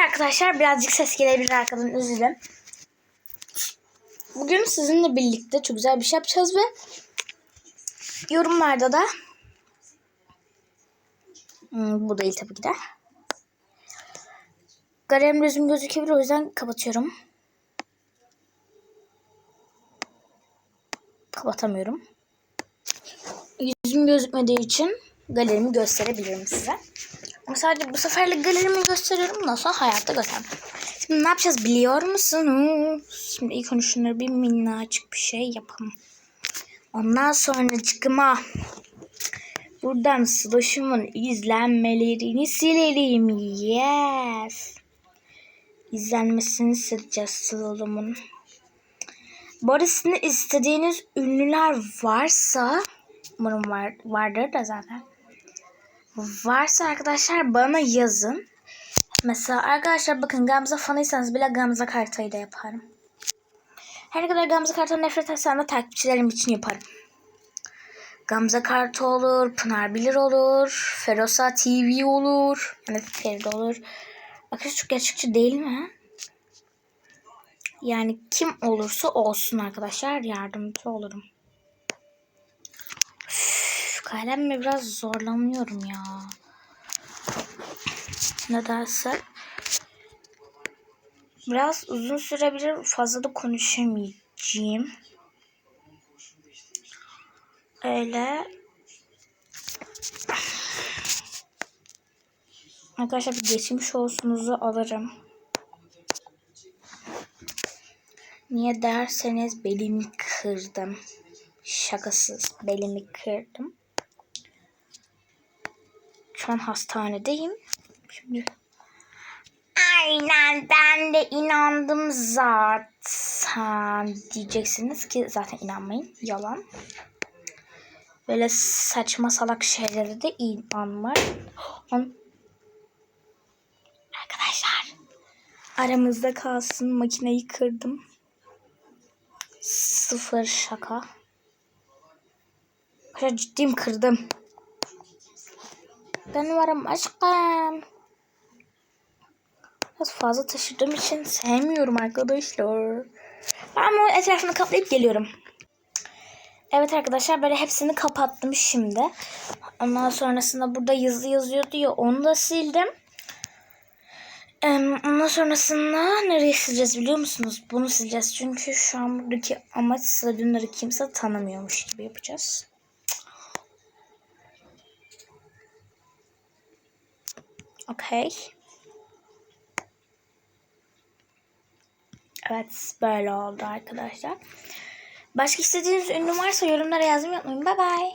arkadaşlar birazcık ses gelebilir arkadan üzülüm. Bugün sizinle birlikte çok güzel bir şey yapacağız ve yorumlarda da Hmm, bu değil tabii ki de. Galerim gözüm gözükebilir o yüzden kapatıyorum. Kapatamıyorum. Yüzüm gözükmediği için galerimi gösterebilirim size. Sadece bu seferlik galerimi gösteriyorum. Ondan sonra hayatta göstermem. Şimdi ne yapacağız biliyor musunuz? Şimdi ilk önce şunları bir minnacık bir şey yapalım. Ondan sonra çıkıma buradan Sloş'umun izlenmelerini silelim. Yes. İzlenmesini sileceğiz Sloş'umun. Bu arada istediğiniz ünlüler varsa umarım var, vardır da zaten. Varsa arkadaşlar bana yazın. Mesela arkadaşlar bakın Gamze fanıysanız bile Gamze Karta'yı da yaparım. Her ne kadar Gamze Karta'dan nefret etsem de takipçilerim için yaparım. Gamze Karta olur, Pınar Bilir olur, Ferosa TV olur. Yani Feride olur. Arkadaşlar çok gerçekçi değil mi? Yani kim olursa olsun arkadaşlar yardımcı olurum. Kalemle biraz zorlanıyorum ya. Nedense. Biraz uzun sürebilir. Fazla da konuşamayacağım. Öyle. Arkadaşlar bir geçmiş olsunuzu alırım. Niye derseniz belimi kırdım. Şakasız belimi kırdım. Şu an hastanedeyim. Şimdi Aynen ben de inandım zaten diyeceksiniz ki zaten inanmayın yalan. Böyle saçma salak şeylere de inanmayın. Arkadaşlar aramızda kalsın makineyi kırdım. Sıfır şaka. Ciddiyim kırdım. Ben varım aşkım. Biraz fazla taşıdığım için sevmiyorum arkadaşlar. Ben bu etrafını kaplayıp geliyorum. Evet arkadaşlar böyle hepsini kapattım şimdi. Ondan sonrasında burada yazı yazıyordu ya onu da sildim. Ondan sonrasında nereye sileceğiz biliyor musunuz? Bunu sileceğiz. Çünkü şu an buradaki amaç stadyumları kimse tanımıyormuş gibi yapacağız. Okey. Evet böyle oldu arkadaşlar. Başka istediğiniz ünlü varsa yorumlara yazmayı unutmayın. Bye bye.